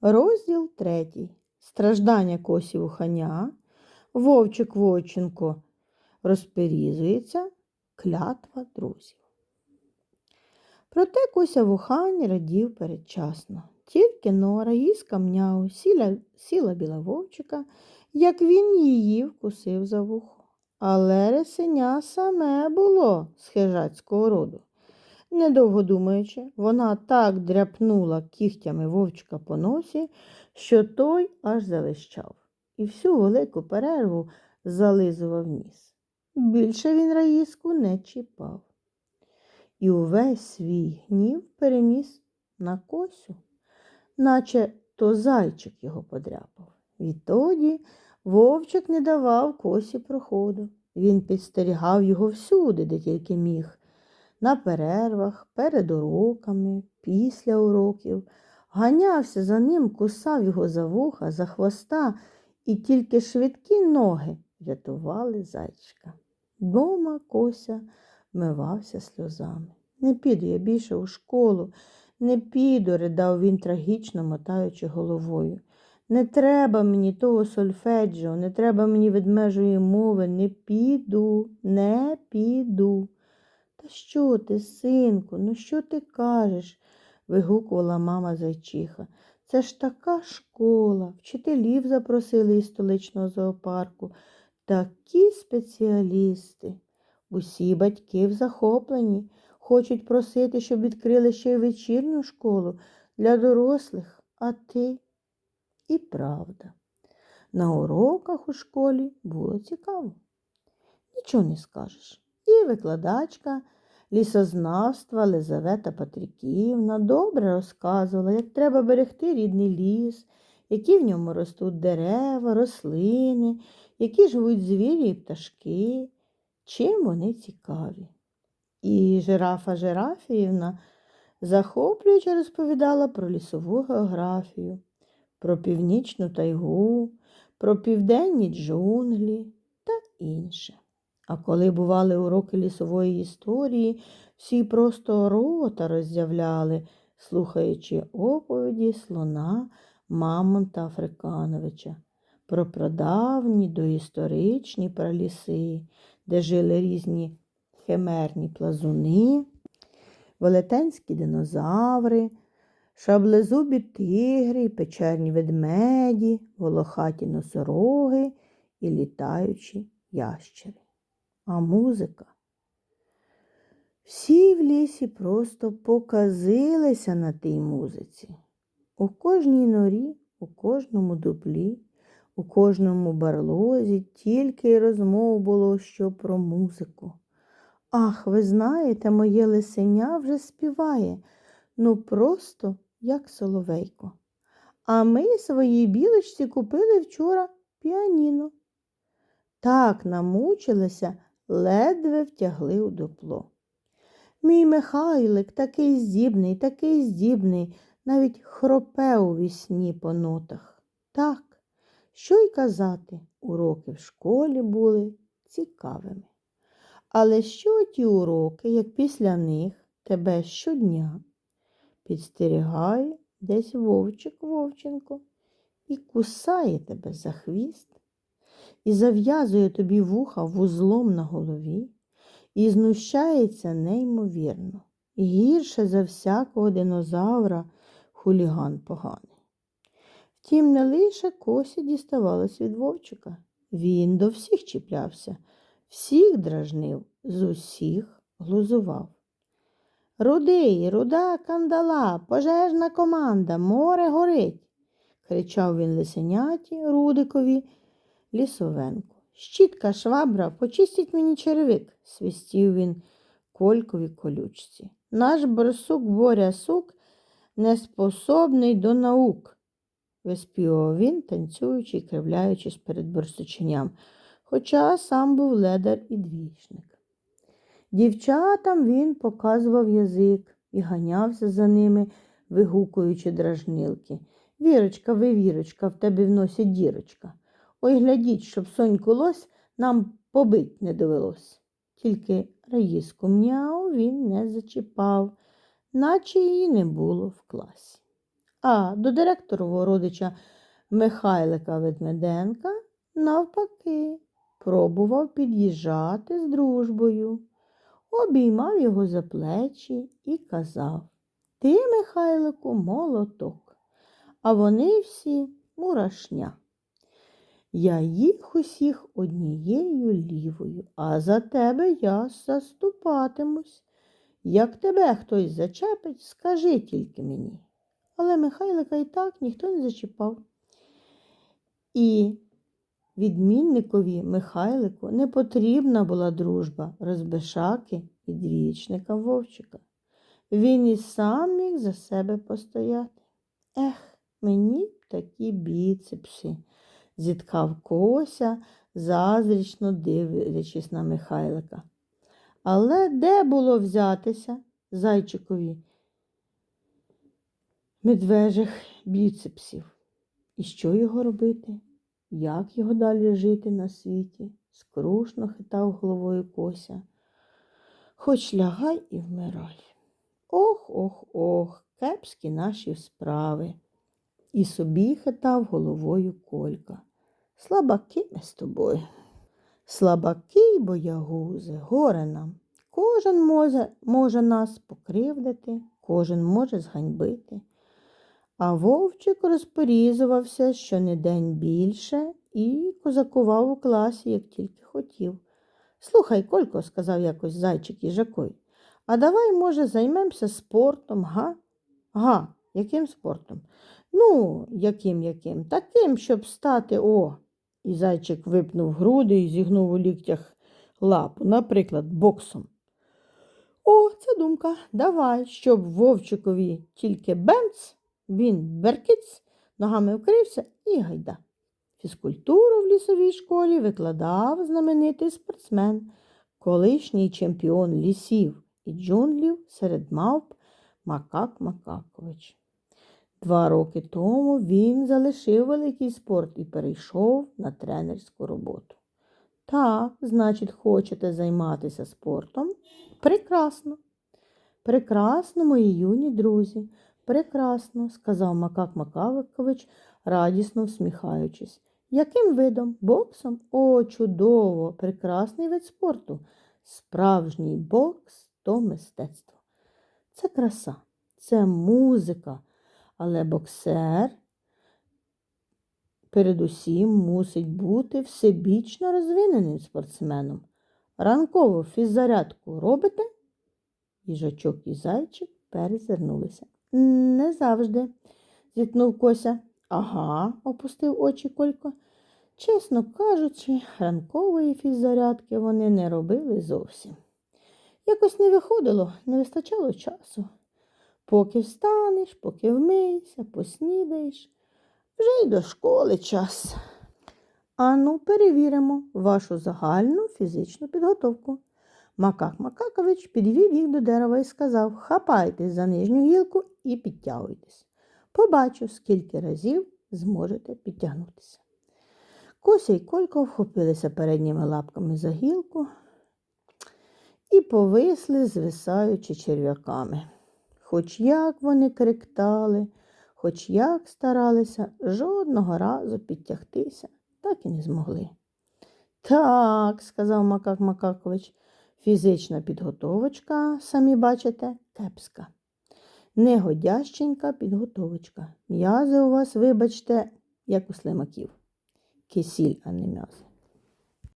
Розділ третій. Страждання косі вуханя. Вовчик Вовченко розперізується. Клятва друзів. Проте Кося вухань радів передчасно. Тільки нора їй скамняв, сіла, сіла біла вовчика, як він її вкусив за вухо. Але ресеня саме було з хижацького роду. Недовго думаючи, вона так дряпнула кігтями вовчика по носі, що той аж завищав, і всю велику перерву зализував ніс. Більше він раїску не чіпав. І увесь свій гнів переніс на косю, наче то зайчик його подряпав. Відтоді вовчик не давав косі проходу. Він підстерігав його всюди, де тільки міг на перервах, перед уроками, після уроків, ганявся за ним, кусав його за вуха, за хвоста, і тільки швидкі ноги рятували зайчика. Дома Кося вмивався сльозами. Не піду я більше у школу, не піду, ридав він трагічно мотаючи головою. Не треба мені того сольфеджіо, не треба мені ведмежої мови, не піду, не піду. Та що ти, синку, ну що ти кажеш? вигукувала мама зайчиха. Це ж така школа, вчителів запросили із столичного зоопарку. Такі спеціалісти. Усі батьки в захоплені, хочуть просити, щоб відкрили ще й вечірню школу для дорослих, а ти і правда. На уроках у школі було цікаво. Нічого не скажеш. І викладачка лісознавства Лизавета Патріківна добре розказувала, як треба берегти рідний ліс, які в ньому ростуть дерева, рослини, які живуть звірі і пташки, чим вони цікаві. І жирафа Жирафіївна захоплююче розповідала про лісову географію, про північну тайгу, про південні джунглі та інше. А коли бували уроки лісової історії, всі просто рота роззявляли, слухаючи оповіді слона Мамонта Африкановича про прадавні доісторичні праліси, де жили різні химерні плазуни, велетенські динозаври, шаблезубі тигри, печерні ведмеді, волохаті носороги і літаючі ящери а музика. Всі в лісі просто показилися на тій музиці. У кожній норі, у кожному дуплі, у кожному барлозі тільки й розмов було що про музику. Ах, ви знаєте, моє лисеня вже співає, ну просто як соловейко. А ми своїй білочці купили вчора піаніно. Так намучилися, ледве втягли у дупло. Мій Михайлик такий здібний, такий здібний, навіть хропе у вісні по нотах. Так, що й казати, уроки в школі були цікавими. Але що ті уроки, як після них тебе щодня підстерігає десь вовчик Вовченко і кусає тебе за хвіст? І зав'язує тобі вуха вузлом на голові, і знущається неймовірно, гірше за всякого динозавра хуліган поганий. Втім, не лише косі діставалось від вовчика. Він до всіх чіплявся, всіх дражнив, з усіх глузував. Рудий, руда кандала, пожежна команда, море горить, кричав він лисеняті Рудикові Лісовенко. Щітка, швабра, почистіть мені черевик, свистів він колькові колючці. Наш борсук Боря сук неспособний до наук, виспівав він, танцюючи і кривляючись перед борсученям, хоча сам був ледар і двічник. Дівчатам він показував язик і ганявся за ними, вигукуючи дражнилки. Вірочка, ви, вірочка, в тебе в носі дірочка. Ой, глядіть, щоб соньку лось нам побить не довелось. Тільки раїску м'яу він не зачіпав, наче її не було в класі. А до директорового родича Михайлика Ведмеденка, навпаки, пробував під'їжджати з дружбою, обіймав його за плечі і казав Ти, Михайлику, молоток, а вони всі мурашня. Я їх усіх однією лівою, а за тебе я заступатимусь. Як тебе хтось зачепить, скажи тільки мені. Але Михайлика і так ніхто не зачіпав. І відмінникові Михайлику не потрібна була дружба розбишаки і двічника Вовчика. Він і сам міг за себе постояти. Ех, мені б такі біцепси, зіткав Кося, заздрічно дивлячись на Михайлика. Але де було взятися зайчикові медвежих біцепсів? І що його робити? Як його далі жити на світі? Скрушно хитав головою Кося. Хоч лягай і вмирай. Ох, ох, ох, кепські наші справи. І собі хитав головою Колька. Слабаки ми з тобою. Слабаки й боягузи, горе нам. Кожен може, може нас покривдити, кожен може зганьбити. А вовчик розпорізувався щонедень більше і козакував у класі, як тільки хотів. Слухай, Колько, сказав якось зайчик їжакові, а давай, може, займемося спортом, га? Га, яким спортом? Ну, яким яким? Таким, щоб стати о. І зайчик випнув груди і зігнув у ліктях лапу, наприклад, боксом. О, це думка. Давай, щоб вовчикові тільки бемц, він беркиць, ногами вкрився і гайда. Фізкультуру в лісовій школі викладав знаменитий спортсмен, колишній чемпіон лісів і джунглів серед мавп Макак Макакович. Два роки тому він залишив великий спорт і перейшов на тренерську роботу. Так, значить, хочете займатися спортом? Прекрасно. Прекрасно, мої юні друзі, прекрасно, сказав Макак Макавикович, радісно всміхаючись. Яким видом? Боксом? О, чудово, прекрасний вид спорту. Справжній бокс то мистецтво. Це краса, це музика, але боксер передусім мусить бути всебічно розвиненим спортсменом. Ранкову фіззарядку робите? Їжачок і зайчик перезирнулися. Не завжди, зітнув Кося. Ага, опустив очі Колько. Чесно кажучи, ранкової фіззарядки вони не робили зовсім. Якось не виходило, не вистачало часу. Поки встанеш, поки вмийся, поснідаєш, вже й до школи час. Ану, перевіримо вашу загальну фізичну підготовку. Макак Макакович підвів їх до дерева і сказав Хапайтесь за нижню гілку і підтягуйтесь. Побачу, скільки разів зможете підтягнутися. Кося й Колько вхопилися передніми лапками за гілку і повисли, звисаючи черв'яками. Хоч як вони криктали, хоч як старалися, жодного разу підтягтися так і не змогли. Так, сказав Макак Макакович, фізична підготовочка, самі бачите, кепська. Негодященька підготовочка. М'язи у вас, вибачте, як у слимаків. Кисіль, а не м'язи.